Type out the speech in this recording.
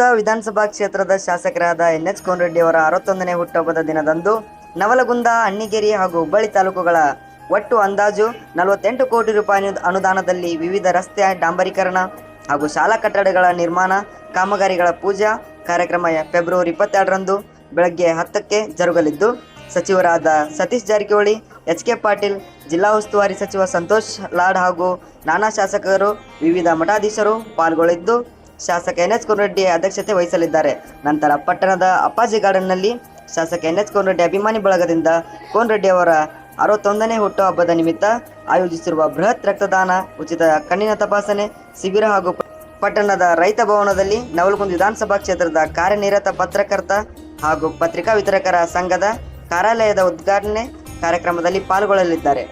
ನವಲಗುಂದ ವಿಧಾನಸಭಾ ಕ್ಷೇತ್ರದ ಶಾಸಕರಾದ ಎನ್ ಎಚ್ ಕೋನರೆಡ್ಡಿ ಅವರ ಅರವತ್ತೊಂದನೇ ಹುಟ್ಟುಹಬ್ಬದ ದಿನದಂದು ನವಲಗುಂದ, ಅಣ್ಣಿಗೇರಿ ಹಾಗೂ ಹುಬ್ಬಳ್ಳಿ ತಾಲೂಕುಗಳ ಒಟ್ಟು ಅಂದಾಜು ನಲವತ್ತೆಂಟು ಕೋಟಿ ರೂಪಾಯಿ ಅನು- ಅನುದಾನದಲ್ಲಿ ವಿವಿಧ ರಸ್ತೆ, ಡಾಂಬರೀಕರಣ ಹಾಗೂ ಶಾಲಾ ಕಟ್ಟಡಗಳ ನಿರ್ಮಾಣ, ಕಾಮಗಾರಿಗಳ ಪೂಜಾ ಕಾರ್ಯಕ್ರಮ ಫೆಬ್ರವರಿ ಇಪ್ಪತ್ತೆರಡರಂದು ಬೆಳಗ್ಗೆ ಹತ್ತಕ್ಕೆ ಜರುಗಲಿದ್ದು, ಸಚಿವರಾದ ಸತೀಶ್ ಜಾರಕಿಹೊಳಿ ಎಚ್ ಕೆ ಪಾಟೀಲ್, ಜಿಲ್ಲಾ ಉಸ್ತುವಾರಿ ಸಚಿವ ಸಂತೋಷ್ ಲಾಡ್ ಹಾಗೂ ನಾನಾ ಶಾಸಕರು, ವಿವಿಧ ಮಠಾಧೀಶರು ಪಾಲ್ಗೊಳ್ಳಿದ್ದು ಶಾಸಕ ಎನ್ ಎಚ್ ಕೋನರೆಡ್ಡಿ ಅಧ್ಯಕ್ಷತೆ ವಹಿಸಲಿದ್ದಾರೆ. ನಂತರ ಪಟ್ಟಣದ ಅಪ್ಪಾಜಿ ಗಾರ್ಡನ್ನಲ್ಲಿ ಶಾಸಕ ಎನ್ ಎಚ್ ಕೋನರೆಡ್ಡಿ ಅಭಿಮಾನಿ ಬಳಗದಿಂದ ಕೋನರೆಡ್ಡಿ ಅವರ ಅರವತ್ತೊಂದನೇ ಹುಟ್ಟುಹಬ್ಬದ ನಿಮಿತ್ತ ಆಯೋಜಿಸಿರುವ ಬೃಹತ್ ರಕ್ತದಾನ, ಉಚಿತ ಕಣ್ಣಿನ ತಪಾಸಣೆ, ಶಿಬಿರ ಹಾಗೂ ಪಟ್ಟಣದ ರೈತ ಭವನದಲ್ಲಿ ನವಲಗುಂದ ವಿಧಾನಸಭಾ ಕ್ಷೇತ್ರದ ಕಾರ್ಯನಿರತ ಪತ್ರಕರ್ತ ಹಾಗೂ ಪತ್ರಿಕಾ ವಿತರಕರ ಸಂಘದ ಕಾರ್ಯಾಲಯದ ಉದ್ಘಾಟನೆ ಕಾರ್ಯಕ್ರಮದಲ್ಲಿ ಪಾಲ್ಗೊಳ್ಳಲಿದ್ದಾರೆ.